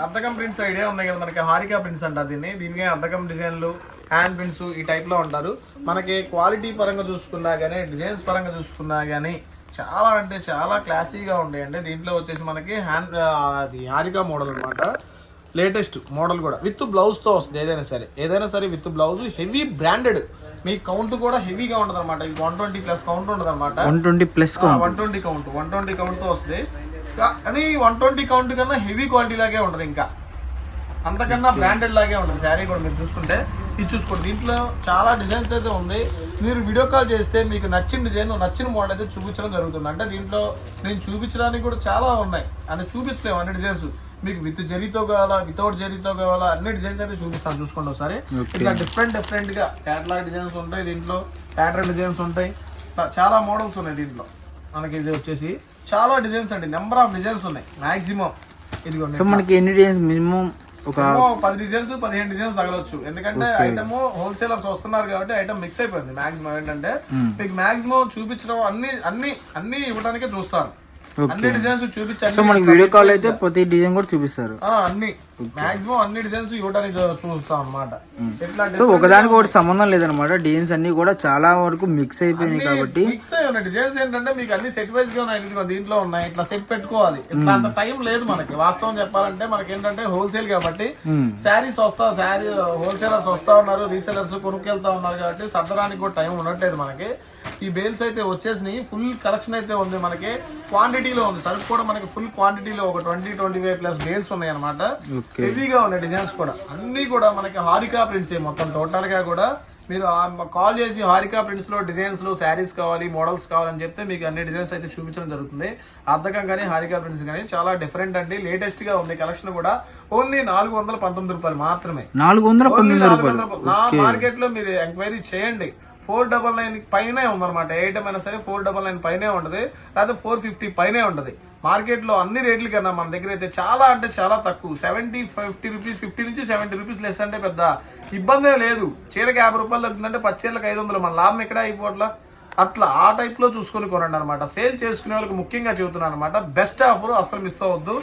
అద్దకం prints idea ఉన్నాయి కదా మనకి. హారికా ప్రింట్స్ అంటారు దీన్ని. దీనికి అద్దకం డిజైన్లు హ్యాండ్ ప్రింట్స్ ఈ టైప్లో ఉంటారు. మనకి క్వాలిటీ పరంగా చూసుకున్నా కానీ డిజైన్స్ పరంగా చూసుకున్నా కానీ చాలా అంటే చాలా క్లాసీగా ఉంటాయండి. దీంట్లో వచ్చేసి మనకి హ్యాండ్ అది హారికా మోడల్ అన్నమాట. లేటెస్ట్ మోడల్ కూడా. విత్ బ్లౌజ్తో వస్తుంది ఏదైనా సరే. ఏదైనా సరే విత్ బ్లౌజ్ హెవీ బ్రాండెడ్ మీ కౌంట్ కూడా హెవీగా ఉంటుంది అనమాట వన్ ట్వంటీ ప్లస్ కౌంట్ ఉంటుంది అనమాట one twenty plus one twenty count one twenty కౌంట్తో వస్తుంది. కానీ వన్ ట్వంటీ కౌంట్ కన్నా హెవీ క్వాలిటీ లాగే ఉంటుంది ఇంకా. అంతకన్నా బ్రాండెడ్ లాగే ఉంటుంది. శారీ కూడా మీరు చూసుకుంటే ఇది చూసుకోండి. దీంట్లో చాలా డిజైన్స్ అయితే ఉంది. మీరు వీడియో కాల్ చేస్తే మీకు నచ్చిన డిజైన్ నచ్చిన మోడల్ అయితే చూపించడం జరుగుతుంది. అంటే దీంట్లో నేను చూపించడానికి కూడా చాలా ఉన్నాయి. అంటే చూపించలేము అన్ని డిజైన్స్ మీకు విత్ జరీతో కావాలా వితౌట్ జరీతో కావాలా అన్ని డిజైన్స్ అయితే చూపిస్తాను. చూసుకోండి ఒకసారి. ఇట్లా డిఫరెంట్ డిఫరెంట్గా క్యాటలాగ్ డిజైన్స్ ఉంటాయి దీంట్లో ప్యాటర్న్ డిజైన్స్ ఉంటాయి. చాలా మోడల్స్ ఉన్నాయి దీంట్లో. మనకి ఇది వచ్చేసి చాలా డిజైన్స్ అండి. నెంబర్ ఆఫ్ డిజైన్స్ ఉన్నాయి. మాక్సిమం ఇదిగోండి. సో మనకి ఎన్ని డేస్ మినిమం ఒక పది డిజైన్స్ పదిహేను డిజైన్స్ తగలొచ్చు. ఎందుకంటే ఐటమ్ హోల్సేలర్స్ వస్తున్నారు కాబట్టి ఐటమ్ మిక్స్ అయిపోయింది. మాక్సిమం ఏంటంటే మీకు మాక్సిమం చూపించడం అన్ని అన్ని అన్ని ఇవ్వడానికే చూస్తాను అన్ని డిజైన్స్ చూపించండి సో మనకి వీడియో కాల్ అయితే ప్రతి డిజైన్ కూడా చూపిస్తారు. అన్ని. మాక్సిమం అన్ని డిజైన్స్ ఇవ్వడానికి చూస్తాం అన్నమాట. ఇట్లా సో ఒకదానికి ఒకటి సంబంధం లేదనమాట డిజైన్స్ అన్ని కూడా చాలా వరకు మిక్స్ అయిపోయినాయి కాబట్టి మిక్స్ అయి ఉన్నాయి. డిజైన్స్ ఏంటంటే మీకు అన్ని సెట్ వైజ్గా ఉన్నాయి. దీంట్లో ఉన్నాయి. ఇట్లా సెట్ పెట్టుకోవాలి. ఇట్లా అంత టైం లేదు మనకి. వాస్తవం చెప్పాలంటే మనకి ఏంటంటే హోల్సేల్ కాబట్టి శారీస్ వస్తా శారీ హోల్సేలర్స్ వస్తా ఉన్నారు. రీసేలర్స్ కొనుక్కెళ్తా ఉన్నారు కాబట్టి సర్దడానికి కూడా టైం ఉండట్లేదు మనకి. ఈ బేల్స్ అయితే వచ్చేసినాయి. ఫుల్ కలెక్షన్ అయితే ఉంది మనకి. క్వాంటిటీలో ఉంది. సరుకు కూడా మనకి ఫుల్ క్వాంటిటీలో ఒక twenty twenty five plus bales ఉన్నాయి అనమాట హెవీగా ఉన్నాయి డిజైన్స్ కూడా. అన్ని కూడా మనకి హారికా ప్రింట్స్ మొత్తం. టోటల్గా కూడా మీరు కాల్ చేసి హారికా ప్రింట్స్లో డిజైన్స్లో శారీస్ కావాలి మోడల్స్ కావాలని చెప్తే మీకు అన్ని డిజైన్స్ అయితే చూపించడం జరుగుతుంది. అర్థకం కానీ హారికా ప్రింట్స్ కానీ చాలా డిఫరెంట్ అండి. లేటెస్ట్గా ఉంది కలెక్షన్ కూడా ఓన్లీ నాలుగు వందల పంతొమ్మిది రూపాయలు మాత్రమే. నాలుగు వందల పంతొమ్మిది రూపాయలు. నా మార్కెట్లో మీరు ఎంక్వైరీ చేయండి. ఫోర్ డబల్ నైన్ పైనే ఉందన్నమాట. ఏ ఐటమ్ అయినా సరే ఫోర్ డబల్ నైన్ పైనే ఉంటది. లేదా ఫోర్ ఫిఫ్టీ పైనే ఉంటది. మార్కెట్లో అన్ని రేట్ల కన్నా మన దగ్గర అయితే చాలా అంటే చాలా తక్కువ. సెవెంటీ ఫిఫ్టీ రూపీస్ ఫిఫ్టీ నుంచి సెవెంటీ రూపీస్ లెస్ అంటే పెద్ద ఇబ్బందే లేదు. చీరకి యాభై రూపాయలు తగ్గుతుందంటే పచ్చి చీరలకు ఐదు వందలు. మన లాభం ఎక్కడ అయిపోవట్లా? అట్లా ఆ టైప్లో చూసుకొని కొనండి అనమాట సేల్ చేసుకునే వాళ్ళకి ముఖ్యంగా చెబుతున్నాను అనమాట బెస్ట్ ఆఫర్ అసలు మిస్ అవ్వద్దు.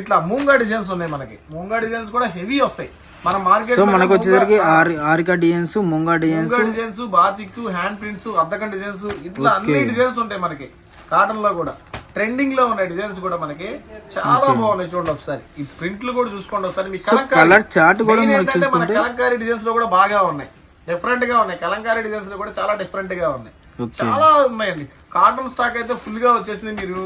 ఇట్లా మూంగా డిజైన్స్ ఉన్నాయి మనకి. మూంగా డిజైన్స్ కూడా హెవీ వస్తాయి. మన మార్కెట్ సో మనకు వచ్చేసరికి ఆరి ఆరికా designs munga designs. Designs batik hand prints అద్దకం డిజైన్స్ ఇట్లా అన్ని డిజైన్స్ ఉంటాయి మనకి. కాటన్లో కూడా. ట్రెండింగ్లో ఉన్నాయి డిజైన్స్ కూడా మనకి చాలా బాగున్నాయి చూడండి ఒకసారి. ఈ ప్రింట్లు కూడా చూసుకోండి ఒకసారి. మీ కలంకారీ కలర్ చార్ట్ కూడా కలంకారీ డిజైన్స్లో కూడా బాగా ఉన్నాయి. డిఫరెంట్గా ఉన్నాయి. కలంకారీ డిజైన్స్లో కూడా చాలా డిఫరెంట్గా ఉన్నాయి. చాలా ఉన్నాయండి. కాటన్ స్టాక్ అయితే ఫుల్గా వచ్చేసింది మీరు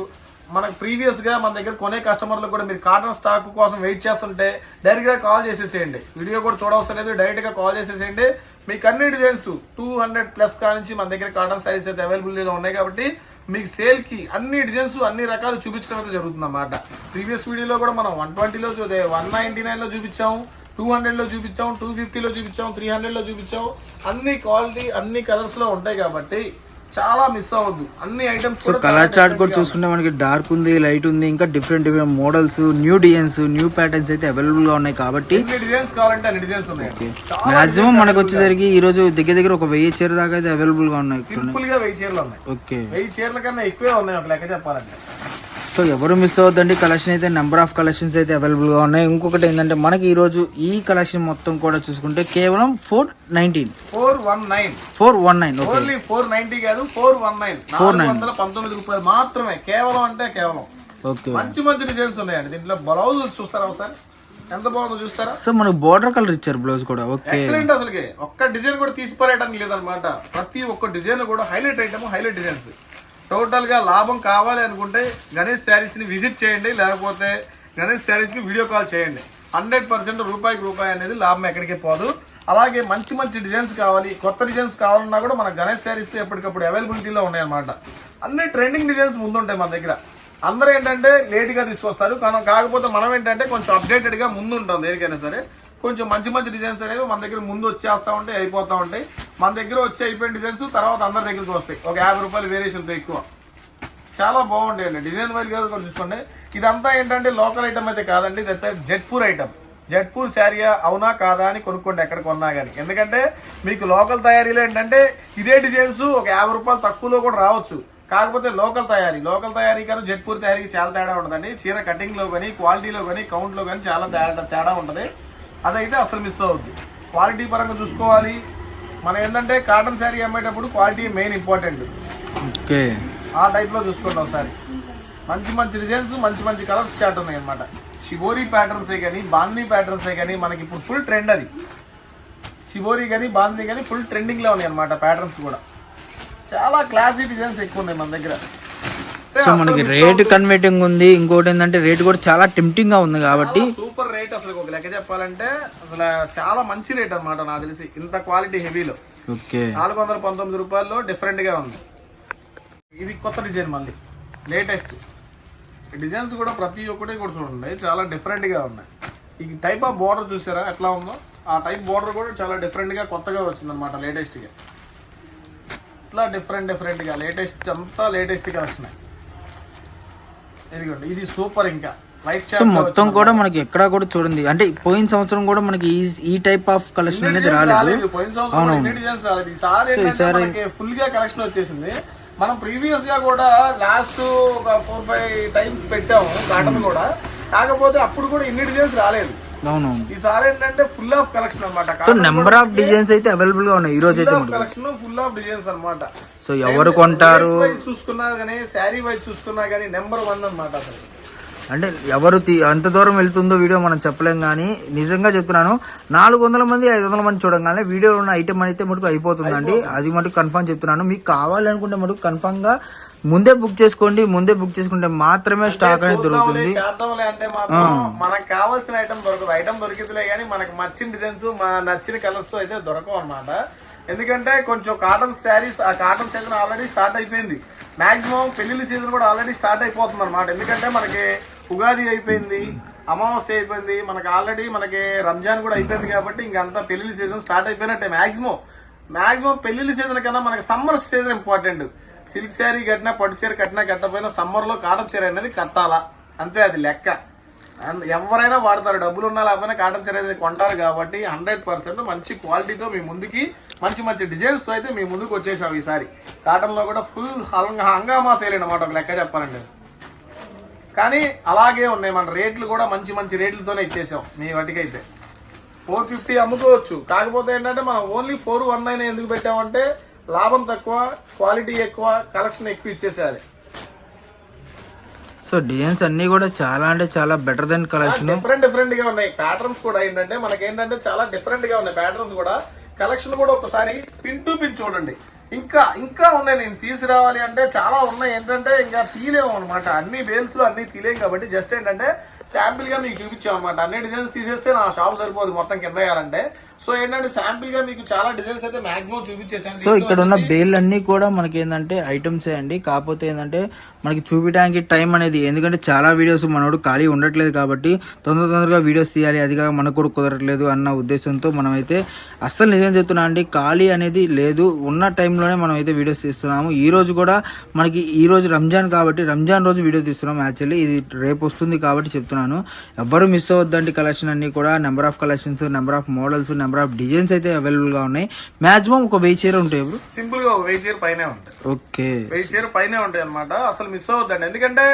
మనకు ప్రీవియస్గా మన దగ్గర కొనే కస్టమర్లు కూడా మీరు కాటన్ స్టాక్ కోసం వెయిట్ చేస్తుంటే డైరెక్ట్గా కాల్ చేసేసేయండి. వీడియో కూడా చూడవసరం లేదు. డైరెక్ట్గా కాల్ చేసేసేయండి. మీకు అన్ని డిజైన్స్ టూ హండ్రెడ్ ప్లస్ కానించి మన దగ్గర కాటన్ సారీస్ అయితే అవైలబుల్ ఉన్నాయి కాబట్టి మీకు సేల్కి అన్ని డిజైన్స్ అన్ని రకాలు చూపించడం అయితే జరుగుతుంది అన్నమాట ప్రీవియస్ వీడియోలో కూడా మనం వన్ ట్వంటీలో వన్ నైంటీ నైన్లో చూపించాము టూ హండ్రెడ్లో చూపించాము చూపించాం టూ ఫిఫ్టీలో చూపించాం త్రీ హండ్రెడ్లో చూపించాము చూపించాం. అన్ని క్వాలిటీ అన్ని కలర్స్లో ఉంటాయి కాబట్టి చాలా మిస్ అవ్వద్దు. అన్ని ఐటమ్స్ కూడా కలర్ చార్ట్ కూడా చూసుకుంటే మనకి డార్క్ ఉంది లైట్ ఉంది ఇంకా different different models new designs new patterns అయితే అవైలబుల్గా ఉన్నాయి కాబట్టి డిజైన్స్ కావాలంటే అన్ని డిజైన్స్ ఉన్నాయి. మాక్సిమం మనకు వచ్చేసరికి ఈ రోజు దగ్గర దగ్గర ఒక వెయ్యి చీర దాకా అయితే అవైలబుల్గా ఉన్నాయి. సింపుల్గా వెయ్యి చీరలు ఉన్నాయి. ఓకే వెయ్యి చీరల కన్నా ఎక్కువే ఉన్నాయి ఒక లెక్క చెప్పాలంటే. సో ఎవరు మిస్ అవ్వద్దండి? కలెక్షన్ అయితే నెంబర్ ఆఫ్ కలెక్షన్స్ అయితే అవైలబుల్గా ఉన్నాయి. ఇంకొకటి ఏంటంటే మనకి ఈ రోజు ఈ కలెక్షన్ మొత్తం కూడా చూసుకుంటే కేవలం four nineteen four one nine four one nine only four ninety కాదు ఫోర్ వన్ నైన్ నాలుగు వందల పంతొమ్మిది రూపాయలు మాత్రమే. కేవలం అంటే కేవలం. ఓకే మంచి మంచి డిజైన్స్ ఉన్నాయండి. దీంట్లో బ్లౌజ్ చూస్తారా ఒకసారి? ఎంత బాగుందో చూస్తారా? సో మనకు బోర్డర్ కలర్ ఇచ్చారు బ్లౌజ్ కూడా. ఓకే ఎక్సలెంట్ అసలుకి. ఒక్క డిజైన్ కూడా తీసిపారేయడానికి లేదనమాట ప్రతి ఒక్క డిజైన్ కూడా హైలైట్ ఐటమ్ హైలైట్ డిజైన్స్ టోటల్గా లాభం కావాలి అనుకుంటే గణేష్ శారీస్ని విజిట్ చేయండి లేకపోతే గణేష్ శారీస్కి వీడియో కాల్ చేయండి. హండ్రెడ్ పర్సెంట్ రూపాయికి రూపాయి అనేది లాభం ఎక్కడికి పోదు. అలాగే మంచి మంచి డిజైన్స్ కావాలి కొత్త డిజైన్స్ కావాలన్నా కూడా మన గణేష్ శారీస్లో ఎప్పటికప్పుడు అవైలబిలిటీలో ఉన్నాయన్నమాట. అన్ని ట్రెండింగ్ డిజైన్స్ ముందుంటాయి మన దగ్గర. అందరూ ఏంటంటే లేట్గా తీసుకొస్తారు కానీ కాకపోతే మనం ఏంటంటే కొంచెం అప్డేటెడ్గా ముందు ఉంటాం దేనికైనా సరే. కొంచెం మంచి మంచి డిజైన్స్ అనేవి మన దగ్గర ముందు వచ్చేస్తా ఉంటాయి అయిపోతా ఉంటాయి. మన దగ్గర వచ్చే అయిపోయిన డిజైన్స్ తర్వాత అందరి దగ్గరికి వస్తాయి. ఒక యాభై రూపాయలు వేరియేషన్తో ఎక్కువ. చాలా బాగుంటాయండి. డిజైన్ వైజ్ కూడా చూసుకోండి. ఇదంతా ఏంటంటే లోకల్ ఐటమ్ అయితే కాదండి. ఇదంతా జడ్పూర్ ఐటమ్ జడ్పూర్ శారీయా అవునా కాదా అని కొనుక్కోండి ఎక్కడ కొన్నా కానీ ఎందుకంటే మీకు లోకల్ తయారీలో ఏంటంటే ఇదే డిజైన్స్ ఒక యాభై రూపాయలు తక్కువలో కూడా రావచ్చు. కాకపోతే లోకల్ తయారీ. లోకల్ తయారీ కానీ జట్పూర్ తయారీకి చాలా తేడా ఉంటుందండి. చీర కటింగ్లో కానీ క్వాలిటీలో కానీ కౌంట్లో కానీ చాలా తేడా తేడా ఉంటుంది. అదైతే అసలు మిస్ అవుద్ది. క్వాలిటీ పరంగా చూసుకోవాలి. మనం ఏంటంటే కాటన్ శారీ అమ్మేటప్పుడు క్వాలిటీ మెయిన్ ఇంపార్టెంట్. ఓకే. ఆ టైప్లో చూసుకోండి ఒకసారి మంచి మంచి డిజైన్స్ మంచి మంచి కలర్స్ స్టార్ట్ ఉన్నాయి అనమాట షిబోరి ప్యాటర్న్సే కానీ బాందీ ప్యాటర్న్సే కానీ మనకి ఇప్పుడు ఫుల్ ట్రెండ్ అది. షిబోరి కానీ బాందీ కానీ ఫుల్ ట్రెండింగ్లో ఉన్నాయి అనమాట ప్యాటర్న్స్ కూడా. చాలా క్లాసీ డిజైన్స్ ఎక్కువ ఉన్నాయి మన దగ్గర. సో మనకి రేట్ కన్వర్టింగ్ ఉంది. ఇంకోటి ఏంటంటే రేట్ కూడా చాలా టెంప్టింగ్గా ఉంది కాబట్టి సూపర్ రేట్ అసలు ఒక లెక్క చెప్పాలంటే అసలు చాలా మంచి రేట్ అన్నమాట నాకు తెలిసి. ఇంత క్వాలిటీ హెవీలో ఓకే. నాలుగు వందల పంతొమ్మిది రూపాయల్లో డిఫరెంట్గా ఉంది. ఇది కొత్త డిజైన్ మళ్ళీ. లేటెస్ట్ డిజైన్స్ కూడా ప్రతి ఒక్కటి కూడా చూడండి. చాలా డిఫరెంట్గా ఉన్నాయి. ఈ టైప్ ఆఫ్ బోర్డర్ చూసారా? ఎట్లా ఉందో? ఆ టైప్ బోర్డర్ కూడా చాలా డిఫరెంట్గా కొత్తగా వచ్చింది అనమాట లేటెస్ట్గా. ఇట్లా డిఫరెంట్ డిఫరెంట్గా లేటెస్ట్ అంతా లేటెస్ట్ కలెక్షన్ ఇదిగోండి ఇది సూపర్ ఇంకా. సో మొత్తం కూడా మనకి ఎక్కడా కూడా చూడండి. అంటే పోయిన సంవత్సరం కూడా మనకి ఈ ఈ టైప్ ఆఫ్ కలెక్షన్ అనేది రాలేదు. మనకి ఫుల్గా కలెక్షన్ వచ్చేసింది. మనం ప్రీవియస్గా కూడా లాస్ట్ ఒక ఫోర్ ఫైవ్ టైమ్స్ పెట్టాము కాటన్ కూడా. కాకపోతే అప్పుడు కూడా ఇన్ని డిజైన్స్ రాలేదు. అవునవును. ఈసారి ఏంటంటే ఫుల్ ఆఫ్ కలెక్షన్ అనమాట సో నెంబర్ ఆఫ్ డిజైన్స్ అయితే అవైలబుల్గా ఉన్నాయి. ఈ రోజు అయితే కలెక్షన్ ఫుల్ ఆఫ్ డిజైన్స్ అన్నమాట. సో ఎవరు కొంటారు? చూసుకున్నా గానీ శారీ వైజ్ చూసుకున్నా గానీ నెంబర్ వన్ అన్నమాట అసలు. అంటే ఎవరు తీ- ఎంత దూరం వెళ్తుందో వీడియో మనం చెప్పలేం కానీ నిజంగా చెప్తున్నాను నాలుగు వందల మంది ఐదు వందల మంది చూడగానే వీడియో ఉన్న ఐటమ్ అయితే మటుకు అయిపోతుందండి. అది మటుకు కన్ఫర్మ్ చెప్తున్నాను. మీకు కావాలనుకుంటే మటుకు కన్ఫర్మ్గా ముందే బుక్ చేసుకోండి ముందే బుక్ చేసుకుంటే మాత్రమే స్టాక్ అనేది దొరుకుతుంది. అంటే మనకు కావాల్సిన ఐటమ్ దొరకదు. ఐటమ్ దొరికితేలే కానీ మనకు నచ్చిన డిజైన్స్ మా నచ్చిన కలర్స్ అయితే దొరకవు అన్నమాట. ఎందుకంటే కొంచెం కాటన్ శారీస్ ఆ కాటన్ సీజన్ ఆల్రెడీ స్టార్ట్ అయిపోయింది. మాక్సిమం పెళ్ళిళ్ళ సీజన్ కూడా ఆల్రెడీ స్టార్ట్ అయిపోతుంది అనమాట ఎందుకంటే మనకి ఉగాది అయిపోయింది అమావాస్య అయిపోయింది మనకి ఆల్రెడీ మనకి రంజాన్ కూడా అయిపోయింది కాబట్టి ఇంకంతా పెళ్ళిళ్ళ సీజన్ స్టార్ట్ అయిపోయినట్టే. మాక్సిమం మాక్సిమం పెళ్ళిళ్ళ సీజన్ కన్నా మనకి summer season important silk sari కట్టినా పట్టు చీర కట్టినా కట్టపోయినా సమ్మర్లో కాటన్ చీర అనేది కట్టాలా? అంతే అది లెక్క. అండ్ ఎవరైనా వాడతారు డబ్బులు ఉన్నా లేకపోయినా కాటన్ చీర అనేది కొంటారు కాబట్టి హండ్రెడ్ పర్సెంట్ మంచి క్వాలిటీతో మీ ముందుకి మంచి మంచి డిజైన్స్తో అయితే మీ ముందుకు వచ్చేసాం ఈసారి. కాటన్లో కూడా ఫుల్ హంగామా సేల్ అనమాట ఒక లెక్క చెప్పాలండి. కానీ అలాగే ఉన్నాయి మన రేట్లు కూడా మంచి మంచి రేట్లతోనే ఇచ్చేసాం మీ వాటికైతే. ఫోర్ ఫిఫ్టీ అమ్ముకోవచ్చు. కాకపోతే ఏంటంటే మనం ఓన్లీ ఫోర్ వన్ నైన్ ఎందుకు పెట్టామంటే లాభం తక్కువ క్వాలిటీ ఎక్కువ కలెక్షన్ ఎక్కువ ఇచ్చేసేయాలి. సో డిజైన్స్ అన్ని కూడా చాలా అంటే చాలా బెటర్ దెన్ కలెక్షన్ డిఫరెంట్ డిఫరెంట్గా ఉన్నాయి. ప్యాటర్న్స్ కూడా ఏంటంటే మనకి ఏంటంటే చాలా డిఫరెంట్గా ఉన్నాయి. ప్యాటర్న్స్ కూడా. కలెక్షన్ కూడా ఒకసారి పిన్ టు పిన్ చూడండి. ఇంకా ఇంకా ఉన్నాయి. నేను తీసుకురావాలి అంటే చాలా ఉన్నాయి. ఏంటంటే ఇంకా తీలేము అనమాట అన్ని బేల్స్లో అన్ని తీలేం కాబట్టి జస్ట్ ఏంటంటే శాంపిల్గా మీకు చూపించాం అనమాట అన్ని డిజైన్స్ తీసేస్తే నా షాప్ సరిపోదు మొత్తం కింద వేయాలంటే. సో ఏంటంటే శాంపిల్గా మీకు చాలా డిజైన్స్ అయితే మాక్సిమం చూపించేసాను సో ఇక్కడ ఉన్న బేల్ అన్ని కూడా మనకి ఏంటంటే ఐటమ్స్ అండి. కాకపోతే ఏంటంటే మనకి చూపించడానికి టైం అనేది ఎందుకంటే చాలా వీడియోస్ మనోడు ఖాళీ ఉండట్లేదు కాబట్టి తొందర తొందరగా వీడియోస్ తీయాలి. అదిగా మనకు కూడా కుదరట్లేదు అన్న ఉద్దేశంతో మనం అయితే అస్సలు నిజం చెప్తున్నా అండి ఖాళీ అనేది లేదు. ఉన్న టైంలోనే మనం అయితే వీడియోస్ తీస్తున్నాము. ఈ రోజు కూడా మనకి ఈ రోజు రంజాన్ కాబట్టి రంజాన్ రోజు వీడియో తీస్తున్నాం యాక్చువల్లీ. ఇది రేపు వస్తుంది కాబట్టి చెప్తున్నాను. ఎవ్వరు మిస్ అవ్వద్దండి కలెక్షన్ అన్ని కూడా. Number of collections number of models number of designs అయితే అవైలబుల్గా ఉన్నాయి. మ్యాక్సిమం ఒక వెయ్యి చీర ఉంటాయి బ్రో. సింపుల్గా ఒక వెయ్యి చీర పైనే ఉంటాయి. ఓకే వెయ్యి చీర పైనే ఉంటాయి అనమాట అసలు మిస్ అవ్వద్దండి. ఎందుకంటే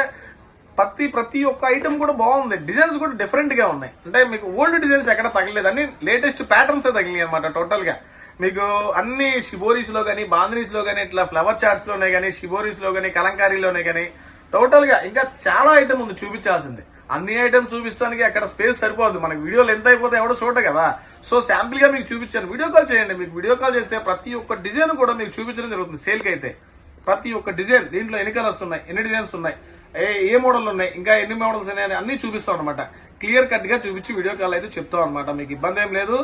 ప్రతి ప్రతి ఒక్క ఐటమ్ కూడా బాగుంది. డిజైన్స్ కూడా డిఫరెంట్గా ఉన్నాయి. అంటే మీకు ఓల్డ్ డిజైన్స్ ఎక్కడ తగలేదు. అన్ని లేటెస్ట్ ప్యాటర్న్సే తగిలినాయి అనమాట టోటల్గా మీకు అన్ని షిబోరీస్లో కానీ బాంద్రీస్లో కానీ ఇట్లా ఫ్లవర్ చార్ట్స్లోనే కానీ షిబోరీస్లో కానీ కలంకారీలోనే కానీ టోటల్గా ఇంకా చాలా ఐటమ్ ఉంది చూపించాల్సింది. అన్ని ఐటమ్ చూపించడానికి అక్కడ స్పేస్ సరిపోదు. మనకి వీడియోలు ఎంత అయిపోతే ఎవడో చూడ కదా. సో శాంపిల్గా మీకు చూపించాను. వీడియో కాల్ చేయండి. మీకు వీడియో కాల్ చేస్తే ప్రతి ఒక్క డిజైన్ కూడా మీకు చూపించడం జరుగుతుంది. సేల్కి అయితే. ప్రతి ఒక్క డిజైన్ దీంట్లో ఎన్ని కలర్స్ ఉన్నాయి ఎన్ని డిజైన్స్ ఉన్నాయి ఏ ఏ మోడల్ ఉన్నాయి? ఇంకా ఎన్ని మోడల్స్ ఉన్నాయి? అన్ని చూపిస్తాం అనమాట క్లియర్ కట్గా చూపించి వీడియో కాల్ అయితే చెప్తాం అనమాట మీకు ఇబ్బంది ఏం లేదు.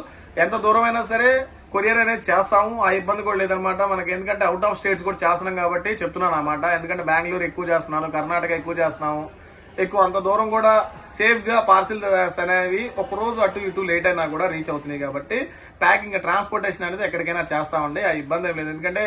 ఎంత దూరం అయినా సరే కొరియర్ అనేది చేస్తాము. ఆ ఇబ్బంది కూడా లేదనమాట మనకి ఎందుకంటే అవుట్ ఆఫ్ స్టేట్స్ కూడా చేస్తున్నాం కాబట్టి చెప్తున్నాను అనమాట ఎందుకంటే బెంగళూరు ఎక్కువ చేస్తున్నాను కర్ణాటక ఎక్కువ చేస్తున్నాము. ఎక్కువ అంత దూరం కూడా సేఫ్గా పార్సిల్ అనేవి ఒకరోజు అటు ఇటు లేట్ అయినా కూడా రీచ్ అవుతున్నాయి కాబట్టి ప్యాకింగ్ ట్రాన్స్పోర్టేషన్ అనేది ఎక్కడికైనా చేస్తామండి ఆ ఇబ్బంది ఏం లేదు. ఎందుకంటే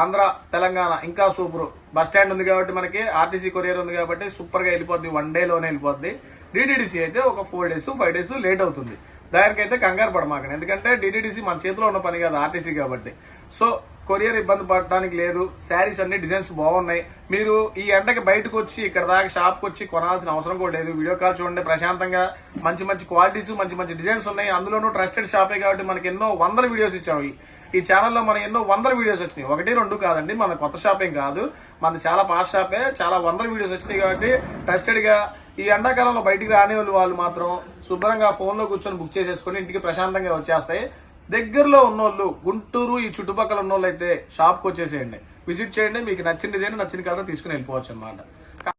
ఆంధ్ర తెలంగాణ ఇంకా సూపర్ బస్ స్టాండ్ ఉంది కాబట్టి మనకి ఆర్టీసీ కొరియర్ ఉంది కాబట్టి సూపర్గా వెళ్ళిపోద్ది వన్ డేలోనే వెళ్ళిపోద్ది. డిటిడిసి అయితే ఒక four days five days late అవుతుంది. దానికైతే కంగారు పడమాకండి. ఎందుకంటే డిటీడీసీ మన చేతిలో ఉన్న పని కాదు ఆర్టీసీ కాబట్టి. సో కొరియర్ ఇబ్బంది పడటానికి లేదు. శారీస్ అన్ని డిజైన్స్ బాగున్నాయి. మీరు ఈ ఎండకి బయటకు వచ్చి ఇక్కడ దాకా షాప్కి వచ్చి కొనాల్సిన అవసరం కూడా లేదు. వీడియో కాల్ చూడండి ప్రశాంతంగా. మంచి మంచి క్వాలిటీస్ మంచి మంచి డిజైన్స్ ఉన్నాయి. అందులోనూ ట్రస్టెడ్ షాపే కాబట్టి మనకి ఎన్నో వందల వీడియోస్ ఇచ్చాము. ఈ- ఈ ఛానల్లో మనం ఎన్నో వందల వీడియోస్ వచ్చినాయి. ఒకటి రెండు కాదండి. మన కొత్త షాపేం కాదు. మన చాలా పాత షాపే. చాలా వందల వీడియోస్ వచ్చినాయి కాబట్టి ట్రస్టెడ్గా ఈ ఎండాకాలంలో బయటికి రాని వాళ్ళు వాళ్ళు మాత్రం శుభ్రంగా ఫోన్లో కూర్చొని బుక్ చేసేసుకొని ఇంటికి ప్రశాంతంగా వచ్చేస్తాయి. దగ్గరలో ఉన్నోళ్ళు గుంటూరు ఈ చుట్టుపక్కల ఉన్నోళ్ళు అయితే షాప్కి వచ్చేసేయండి. విజిట్ చేయండి. మీకు నచ్చిన డిజైన్ నచ్చిన కలర్ తీసుకుని వెళ్ళిపోవచ్చు అనమాట